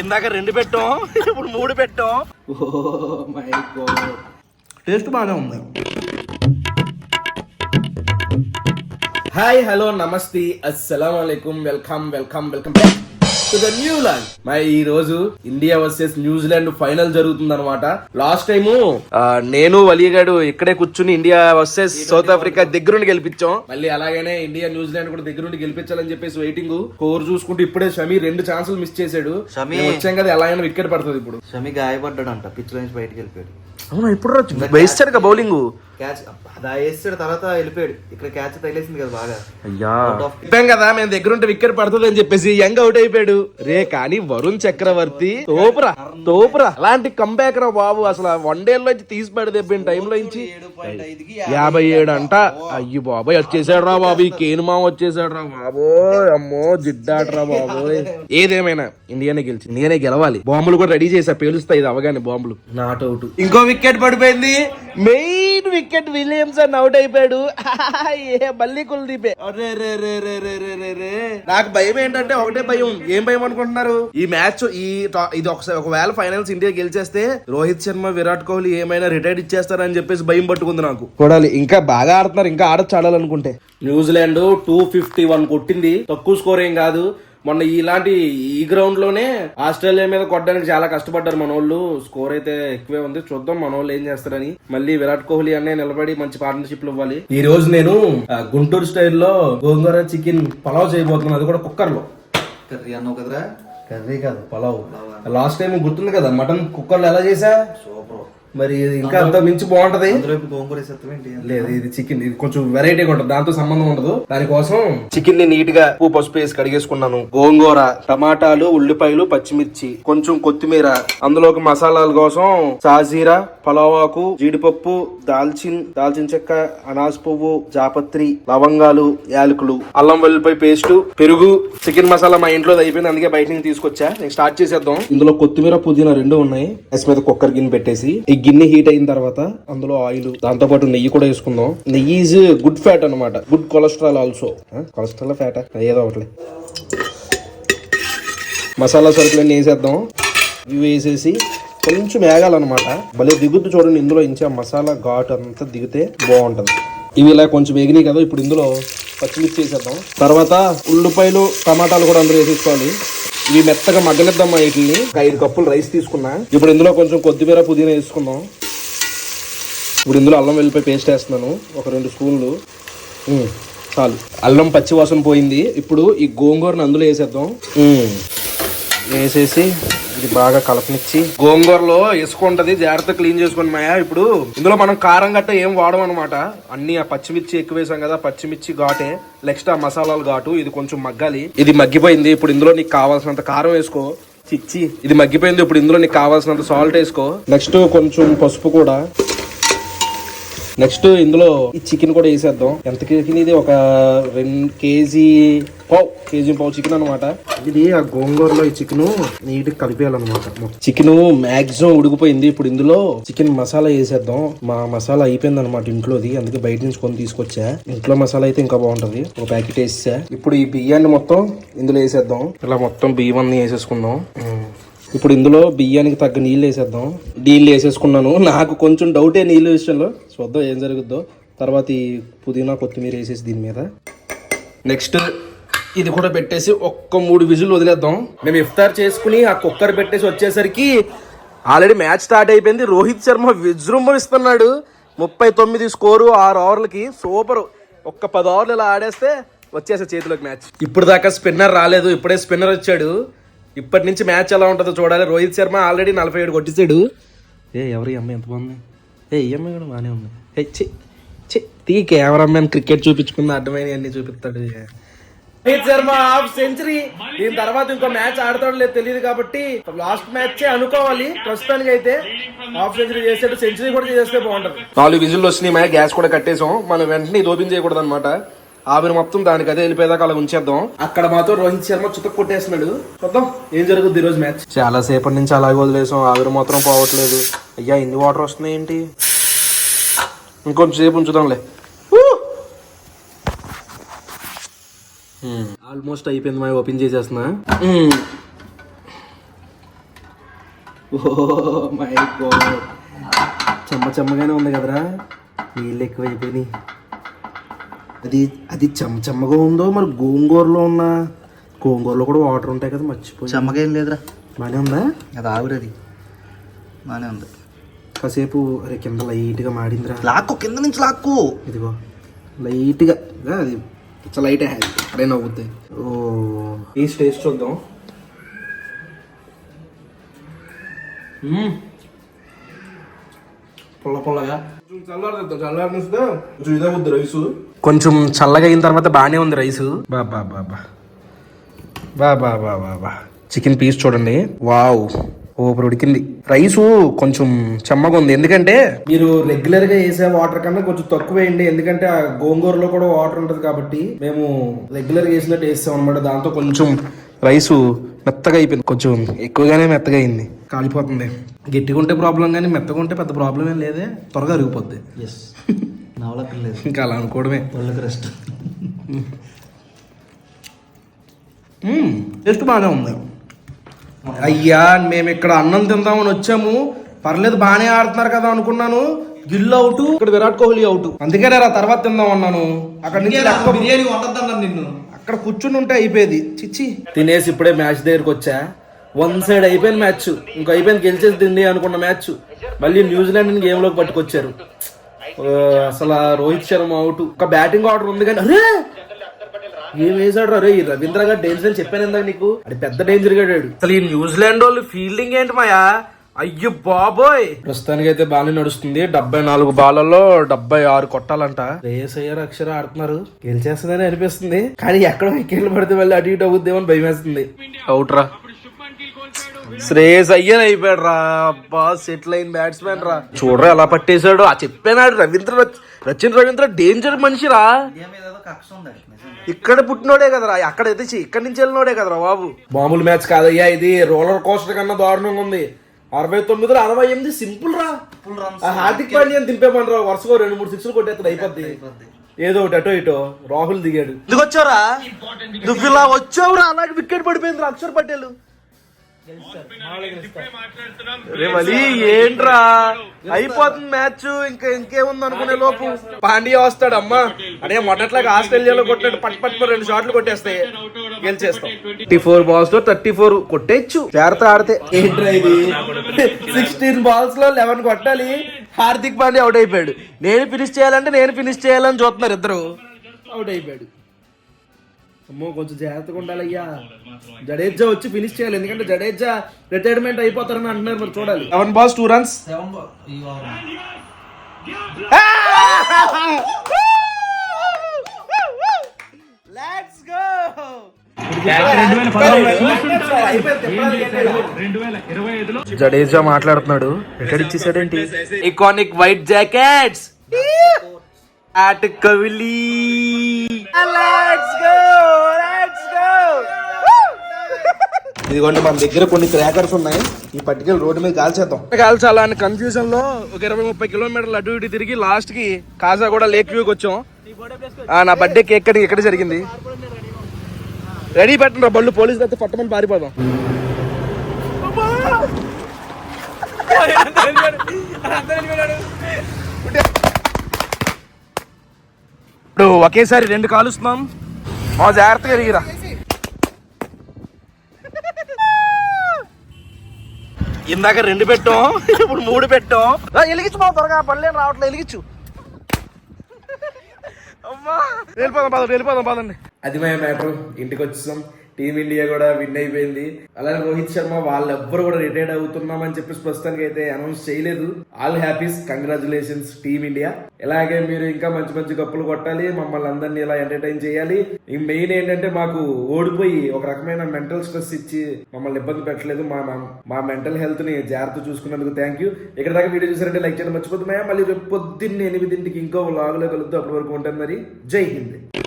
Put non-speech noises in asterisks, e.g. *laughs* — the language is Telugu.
ఇందాక రెండు పెట్టాం ఇప్పుడు మూడు పెట్టాం. ఓ మై గాడ్ టేస్ట్ బాగానే ఉంది. హాయ్ హలో నమస్తే అస్సలం welcome welcome welcome to the new vlog my ఈ రోజు ఇండియా వర్సెస్ న్యూజిలాండ్ ఫైనల్ జరుగుతుంది అనమాట లాస్ట్ టైము నేను వలిగాడు ఇక్కడే కూర్చుని ఇండియా వర్సెస్ సౌత్ ఆఫ్రికా దగ్గరుండి గెలిపించాం. మళ్ళీ అలాగనే ఇండియా న్యూజిలాండ్ కూడా దగ్గరుండి గెలిపించాలని చెప్పేసి వెయిటింగ్ కోర్ చూసుకుంటూ ఇప్పుడే షమీ రెండు ఛాన్సులు మిస్ చేశాడు. షమీ. వచ్చాం కదా ఎలా అయినా వికెట్ పడుతుంది ఇప్పుడు. షమి గాయపడ్డాడంట పిచ్ నుంచి బయటికి వెళ్ళిపోయాడు. అవునా ఇప్పుడు వేస్తాడు బౌలింగ్ క్యాచ్ అది తర్వాత వెళ్ళిపోయాడు. ఇక్కడ క్యాచ్ తగిలేసింది కదా బాగా. అయ్యా. Out of- చెప్పాం కదా మేము దగ్గర ఉంటే వికెట్ పడుతుంది అని చెప్పేసి యంగ్ అవుట్ అయిపోయాడు. రే కానీ వరుణ్ చక్రవర్తి తోపురా తోపురా. అలాంటి కంబ్యాక్ రా బాబు. అసలు వన్ డే లో తీసి పడదెబ్బిన టైంలో నుంచి యాభై ఏడు అంట. అయ్యి బాబోయ్ వచ్చేసాడు రా బాబు. ఈ కేనుమా వచ్చేసాడు రా బాబోయ్ అమ్మో జిడ్డాడు రా బాబోయ్. ఏదేమైనా ఇండియానే గెలిచి ఇండియానే గెలవాలి. బాంబులు కూడా రెడీ చేసా పేలుస్తాయి ఇది అవగానే బాంబులు. నాట్ అవుట్ ఇంకో వికెట్ పడిపోయింది. మెయిన్ వికెట్ విలియమ్సన్ అవుట్ అయిపోయాడు. *laughs* ఏ మళ్ళీ కుల్దీపే అరే రే రే రే రే రే రే రే. నాకు భయం ఏంటంటే ఒకటే భయం. ఏం భయం అనుకుంటున్నారు? ఈ మ్యాచ్ ఈ ఇది ఒకసారి ఒకవేళ ఫైనల్స్ ఇండియా గెలిచేస్తే రోహిత్ శర్మ విరాట్ కోహ్లీ ఏమైనా రిటైర్డ్ ఇచ్చేస్తారని చెప్పేసి భయం పట్టుకుంది నాకు. చూడాలి ఇంకా బాగా ఆడుతున్నారు ఇంకా ఆడచ్చు ఆడాలనుకుంటే. New Zealand two fifty one కొట్టింది. తక్కువ స్కోర్ ఏం కాదు. మొన్న ఇలాంటి ఈ గ్రౌండ్లోనే ఆస్ట్రేలియా మీద కొట్టడానికి చాలా కష్టపడ్డారు మన వాళ్ళు స్కోర్ అయితే ఎక్కువే ఉంది. చూద్దాం మన వాళ్ళు ఏం చేస్తారని. మళ్ళీ విరాట్ కోహ్లీ అనే నిలబడి మంచి పార్ట్నర్షిప్ ఇవ్వాలి. ఈ రోజు నేను గుంటూరు స్టైల్లో గోంగూర చికెన్ పలావ్ చేయబోతున్నాను. అది కూడా కుక్కర్లో కర్రీ అన్నావు కదరా? కర్రీ కాదు పలావ్. లాస్ట్ టైం గుర్తుంది కదా మటన్ కుక్కర్లో ఎలా చేసా సూపర్. మరి ఇది ఇంకా అంత మించి బాగుంటది. గోంగూర లేదు ఇది చికెన్ ఇది కొంచెం వెరైటీగా ఉంటుంది. దాంతో సంబంధం ఉండదు. దానికోసం చికెన్ని నీట్గా ఉప్పు పసుపు వేసి కడిగేసుకున్నాను. గోంగూర టమాటాలు ఉల్లిపాయలు పచ్చిమిర్చి కొంచెం కొత్తిమీర. అందులోకి మసాలాల కోసం సాజీరా పలావాకు జీడిపప్పు దాల్చిన్ దాల్చిన చెక్క అనాస్ పువ్వు జాపత్రి లవంగాలు యాలకులు అల్లం వెల్లిపాయ పేస్ట్ పెరుగు చికెన్ మసాలా మా ఇంట్లో అయిపోయింది. అందుకే బయట నుంచి తీసుకొచ్చా. నేను స్టార్ట్ చేసేద్దాం. ఇందులో కొత్తిమీర పుదీనా రెండు ఉన్నాయి. గ్యాస్ మీద కుక్కర్ గిన్నె పెట్టేసి ఈ గిన్నె హీట్ అయిన తర్వాత అందులో ఆయిల్ దాంతో పాటు నెయ్యి కూడా వేసుకుందాం. నెయ్యి ఈజ్ గుడ్ ఫ్యాట్ అన్నమాట. Good cholesterol also cholesterol fat ఏదో ఒకటి మసాలా సరుకులన్నీ వేసేద్దాం. ఇవి వేసేసి కొంచెం వేగాలన్నమాట. భలే దిగుద్దు చూడండి ఇందులో ఇంచా మసాలా ఘాటు అంతా దిగితే బాగుంటుంది. ఇవి ఇలా కొంచెం వేగినాయి కదా ఇప్పుడు ఇందులో పచ్చిమిర్చి వేసేద్దాం. తర్వాత ఉల్లిపాయలు టమాటాలు కూడా అందరూ వేసేసుకోవాలి. ఇవి మెత్తగా మగ్గనిద్దామా వీటిని ఒక ఐదు కప్పులు రైస్ తీసుకున్నా. ఇప్పుడు ఇందులో కొంచెం కొద్దిమీర పుదీనా వేసుకుందాం. ఇప్పుడు ఇందులో అల్లం వెల్లిపాయ పేస్ట్ వేస్తున్నాను. ఒక రెండు స్పూన్లు. చాలు. అల్లం పచ్చి వాసన పోయింది. ఇప్పుడు ఈ గోంగూరను అందులో వేసేద్దాం. వేసేసి ఇది బాగా కలపనిచ్చి. గోంగూరలో ఇసుక ఉంటది జాగ్రత్త క్లీన్ చేసుకోండి మాయా. ఇప్పుడు ఇందులో మనం కారం గట్ట ఏం వాడము అనమాట అన్ని ఆ పచ్చిమిర్చి ఎక్కువ వేసాం కదా పచ్చిమిర్చి ఘాటే. నెక్స్ట్ ఆ మసాలాలు ఘాటు ఇది కొంచెం మగ్గాలి. ఇది మగ్గిపోయింది ఇప్పుడు ఇందులో నీకు కావాల్సినంత కారం వేసుకో. చిచ్చి. ఇది మగ్గిపోయింది ఇప్పుడు ఇందులో నీకు కావాల్సినంత సాల్ట్ వేసుకో. నెక్స్ట్ కొంచెం పసుపు కూడా. నెక్స్ట్ ఇందులో ఈ చికెన్ కూడా వేసేద్దాం. ఎంత చికెన్ ఇది? ఒక రెండు కేజీ పావు కేజీ పావు చికెన్ అనమాట ఇది ఆ గోంగూరలో ఈ చికెన్ నీట్ కలిపేయాలన్నమాట చికెన్ మాక్సిమం ఉడికిపోయింది. ఇప్పుడు ఇందులో చికెన్ మసాలా వేసేద్దాం. మా మసాలా అయిపోయింది అనమాట ఇంట్లోది. అందుకే బయట నుంచి కొని తీసుకొచ్చా. ఇంట్లో మసాలా అయితే ఇంకా బాగుంటది. ఒక ప్యాకెట్ వేసా ఇప్పుడు ఈ బియ్యాన్ని మొత్తం ఇందులో వేసేద్దాం. ఇలా మొత్తం బియ్యం అన్ని వేసేసుకుందాం. ఇప్పుడు ఇందులో బియ్యానికి తగ్గ నీళ్ళు వేసేద్దాం. నీళ్ళు వేసేసుకున్నాను. నాకు కొంచెం డౌటే నీళ్ళు విషయంలో. చూద్దాం ఏం జరుగుద్దో. తర్వాత ఈ పుదీనా కొత్తిమీర వేసేసి దీని మీద. నెక్స్ట్ ఇది కూడా పెట్టేసి ఒక్క మూడు విజులు వదిలేద్దాం. మేము ఇఫ్తార్ చేసుకుని ఆ కుక్కర్ పెట్టేసి వచ్చేసరికి ఆల్రెడీ మ్యాచ్ స్టార్ట్ అయిపోయింది. రోహిత్ శర్మ విజృంభిస్తున్నాడు ముప్పై తొమ్మిది స్కోరు ఆరు ఓవర్లకి సూపర్. ఒక్క పది ఓవర్లు ఇలా ఆడేస్తే వచ్చేసే చేతిలోకి మ్యాచ్. ఇప్పుడు దాకా స్పిన్నర్ రాలేదు. ఇప్పుడే స్పిన్నర్ వచ్చాడు. ఇప్పటి నుంచి మ్యాచ్ ఎలా ఉంటుందో చూడాలి. రోహిత్ శర్మ ఆల్రెడీ నలభై ఏడు కొట్టించాడు ఏ ఎవరు ఈ అమ్మాయి ఎంత బాగుంది? ఏ ఈ అమ్మాయి కూడా బాగానే ఉంది. ఏ చి చి తీ కెమెరామ్యాన్ క్రికెట్ చూపించుకుంది అడ్డమైన అన్ని చూపిస్తాడు. Rohit Sharma half century. దీని తర్వాత ఇంకో మ్యాచ్ ఆడతాడో లేదు తెలియదు కాబట్టి లాస్ట్ మ్యాచ్ అనుకోవాలి. ప్రస్తుతానికి అయితే హాఫ్ సెంచరీ చేసాడు సెంచరీ కూడా చేస్తే బాగుంటది. నాలుగు విజిల్లు వచ్చినాయి మ్యాచ్ గ్యాస్ కూడా కట్టేసాం మనం వెంటనే ఇది ఓపెన్ చేయకూడదు అనమాట ఆవిరి మొత్తం దానికి అదే వెళ్ళిపోయేదాకా అలా ఉంచేద్దాం. అక్కడ మాత్రం రోహిత్ శర్మ చుట్టూ కొట్టేస్తున్నాడు. చూద్దాం ఏం జరుగుద్ది ఈ రోజు మ్యాచ్? చాలా సేపటి నుంచి అలాగే వదిలేసాం ఆవిరి మాత్రం పోవట్లేదు. అయ్యా ఇన్ని వాటర్ వస్తున్నాయి ఏంటి? ఇంకొంచెం సేపు ఉంచుదాంలే. ఆల్మోస్ట్ అయిపోయింది మా ఓపెన్ చేసేస్తున్నా. My God. చెమ్మ చెమ్మగానే ఉంది కదరా. నీళ్ళు ఎక్కువైపోయినాయి. అది అది చెమ్మ చెమ్మగా ఉందో మరి గోంగూరలో ఉన్న గోంగూరలో కూడా వాటర్ ఉంటాయి కదా మర్చిపోయి చెమ్మకేం లేదురా. బాగానే ఉందా? అది ఆవిరది బాగానే ఉంది. కాసేపు అరే కింద లైట్గా మాడిందిరా. లాక్కు కింద నుంచి లాక్కు. ఇదిగో లైట్గా అది ఇట్లా లైట్ అక్కడే నవ్వుద్ది. ఓ ఈ టేస్ట్ చూద్దాం. పుల్ల పుల్లగా. రైసు. కొంచెం చల్లగా అయిన తర్వాత బాగానే ఉంది రైస్. బాబా బాబా బాబా బాబా బా చికెన్ పీస్ చూడండి. వావ్. ఓపర్ ఉడికింది. రైస్ కొంచెం చెమ్మగా ఉంది. ఎందుకంటే మీరు రెగ్యులర్గా వేసే వాటర్ కన్నా కొంచెం తక్కువ వేయండి. ఎందుకంటే ఆ గోంగూరలో కూడా వాటర్ ఉంటుంది కాబట్టి మేము రెగ్యులర్ వేసినట్టు వేస్తాం అనమాట దాంతో కొంచెం రైసు మెత్తగా అయిపోయింది. కొంచెం ఎక్కువగానే మెత్తగా అయింది. కాలిపోతుంది. గట్టిగా ఉంటే ప్రాబ్లం కానీ మెత్తగా ఉంటే పెద్ద ప్రాబ్లం ఏం లేదే. త్వరగా అరిగిపోద్ది. ఎస్ *laughs* నవలక్కర్ లేదు ఇంకా అలా అనుకోవడమే. ఒళ్ళకి రెస్ట్ టేస్ట్ బాగానే ఉంది. అయ్యా మేము ఇక్కడ అన్నం తిందామని వచ్చాము. పర్లేదు బాగానే ఆడుతున్నారు కదా అనుకున్నాను. గిల్లు అవుట్. ఇక్కడ విరాట్ కోహ్లీ అవుట్. అందుకే రా తర్వాత తిందాం అన్నాను. అక్కడ నుంచి బిర్యానీ వండద్దన్నాను నిన్ను. అక్కడ కూర్చుని ఉంటే అయిపోయేది. చిచ్చి. తినేసి ఇప్పుడే మ్యాచ్ దగ్గరికి వచ్చా. వన్ సైడ్ అయిపోయిన మ్యాచ్. ఇంకో అయిపోయింది గెలిచేసి తింది అనుకున్న మ్యాచ్. మళ్ళీ న్యూజిలాండ్ గేమ్లోకి పట్టుకొచ్చారు. అసలు రోహిత్ శర్మ అవుట్. ఒక బ్యాటింగ్ ఆర్డర్ ఉంది కానీ అరే! ఏం వేసాడు రే? ఈ రవీంద్ర గారు డేంజర్ అని చెప్పాను ఇందాక నీకు. అది పెద్ద డేంజర్ గాడాడు అసలు ఈ న్యూజిలాండ్ వాళ్ళు ఫీల్డింగ్ ఏంటి మాయా? అయ్యో బాబోయ్! ప్రస్తుతానికి అయితే బాగానే నడుస్తుంది. డెబ్బై నాలుగు బాలలో డెబ్బై ఆరు కొట్టాలంట. రేస్ అయ్యారు అక్షర ఆడుతున్నారు. గెలిచేస్తుందని అనిపిస్తుంది. కానీ ఎక్కడ వికెట్లు పడితే మళ్ళీ అటు ఇటు అవుద్దేమో అని భయం వేస్తుంది అవుట్ రా. శ్రేయస్ అయ్యన్ అయిపోయాడు రా. అబ్బా సెటిల్ అయిన బ్యాట్స్మెన్ రా. చూడరా ఎలా పట్టేశాడు. ఆ చెప్పానాడు రవీంద్ర రచ్- రచిన్ రవీంద్ర డేంజర్ మనిషి రా. ఇక్కడ పుట్టినోడే కదరా. అక్కడైతే చి- ఇక్కడి నుంచి వెళ్ళినోడే కదరా బాబు. మామూలు మ్యాచ్ కాదయ్యా ఇది. రోలర్ కోస్టర్ కన్నా దారుణంగా ఉంది. అరవై తొమ్మిదిలో అరవై ఎనిమిది సింపుల్ రా. హార్దిక్ పాండ్యన్ దింపేమనరా వరుసగా రెండు మూడు సిక్స్లు కొట్టేస్తాడు అయిపోద్ది. ఏదో ఒకటి అటో ఇటో. రాహుల్ దిగాడు. ఎందుకు వచ్చావురా? నువ్వు ఇలా వచ్చావురా? అలాగే వికెట్ పడిపోయింది రా అక్షర్ పటేల్. రే మళ్ళీ ఏంట్రా? అయిపోతుంది మ్యాచ్ ఇంకా ఇంకేముంది అనుకునే లోపు? పాండ్యా వస్తాడు అమ్మా. అదే మొదట్లాగా ఆస్ట్రేలియాలో కొట్టాడు పట్ పట్ పట్ రెండు షాట్లు కొట్టేస్తాయి. గెలిచేస్తాం. థర్టీ ఫోర్ బాల్స్లో థర్టీ ఫోర్ కొట్టేచ్చు. జాగ్రత్త ఆడితే. ఏంట్రా ఇది? సిక్స్టీన్ బాల్స్లో లెవెన్ కొట్టాలి. హార్దిక్ పాండ్యా అవుట్ అయిపోయాడు. నేను ఫినిష్ చేయాలంటే నేను ఫినిష్ చేయాలని చూస్తున్నారు ఇద్దరు. అవుట్ అయిపోయాడు. అమ్మో కొంచెం జాగ్రత్తగా ఉండాలయ్యా. జడేజా వచ్చి ఫినిష్ చేయాలి ఎందుకంటే జడేజా రిటైర్మెంట్ అయిపోతారని అంటున్నారు మరి చూడాలి. Seven balls two runs seven ఈ ఓవర్ లెట్స్ గో జడేజా మాట్లాడుతున్నాడు. రిటైర్ ఇచ్చేసాడేంటి? ఇకానిక్ వైట్ జాకెట్స్ అట్ కవిలీ లెట్స్ గో లెట్స్ గో ఇదిగోండి మన దగ్గర కొన్ని క్రాకర్స్ ఉన్నాయి. ఈ పట్టుకెళ్ళి రోడ్డు మీద కాల్చేద్దాం. కాల్చాలా అని కన్ఫ్యూజన్లో ఒక ఇరవై ముప్పై కిలోమీటర్లు అటు ఇటు తిరిగి లాస్ట్కి కాజా కూడా లేక్ వ్యూకి వచ్చాం. ఆ, నా బర్త్డే కేక్ కటింగ్ ఇక్కడ జరిగింది? రెడీ పెట్టండి బళ్ళు పోలీసులు అయితే పట్టమని పారిపోదాం. *laughs* ఒకేసారి రెండు కాలుస్తున్నాం. మా జాగ్రత్తగా దిగిరా ఇందాక రెండు పెట్టాం ఇప్పుడు మూడు పెట్టాం. ఎలిగించు మా త్వరగా పనులేం రావట్లేదు వెలిగించు. అమ్మా వెళ్ళిపోదాం పదండి వెళ్ళిపోదాం పదండి. అది మేము మ్యాటర్ ఇంటికి వచ్చేసాం టీమిండియా కూడా విన్ అయిపోయింది. అలాగే రోహిత్ శర్మ వాళ్ళెవ్వరు కూడా రిటైర్డ్ అవుతున్నామని చెప్పేసి ప్రస్తుతానికి అయితే అనౌన్స్ చేయలేదు ఆల్ హ్యాపీస్ కంగ్రాచులేషన్స్ టీమిండియా ఇలాగే మీరు ఇంకా మంచి మంచి కప్పులు కొట్టాలి మమ్మల్ని అందరినీ ఇలా ఎంటర్టైన్ చేయాలి. ఈ మెయిన్ ఏంటంటే మాకు ఓడిపోయి ఒక రకమైన మెంటల్ స్ట్రెస్ ఇచ్చి మమ్మల్ని ఇబ్బంది పెట్టలేదు. మా మా- మెంటల్ హెల్త్ని జాగ్రత్త చూసుకున్నందుకు థ్యాంక్ యూ ఇక్కడ దాకా వీడియో చూసారంటే లైక్ చేయడం మర్చిపోతున్నాయా? మళ్ళీ రేపు పొద్దున్న ఎనిమిదింటికి ఇంకో లాగులో కలుద్దాం. అప్పటి వరకు ఉంటుంది మరి. జై హింద్.